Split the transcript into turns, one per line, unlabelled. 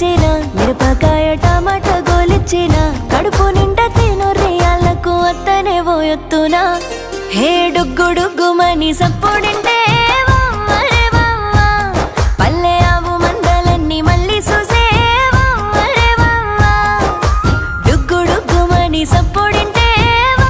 గోలిచ్చిన మిరపకాయ టమాటా గోలిచ్చిన కడుపు నిండా తిను రియాలకు అత్తనే పోయొత్తునా హే డొగ్గు డొగ్గుమని సప్పుడింటే సప్పుడింటే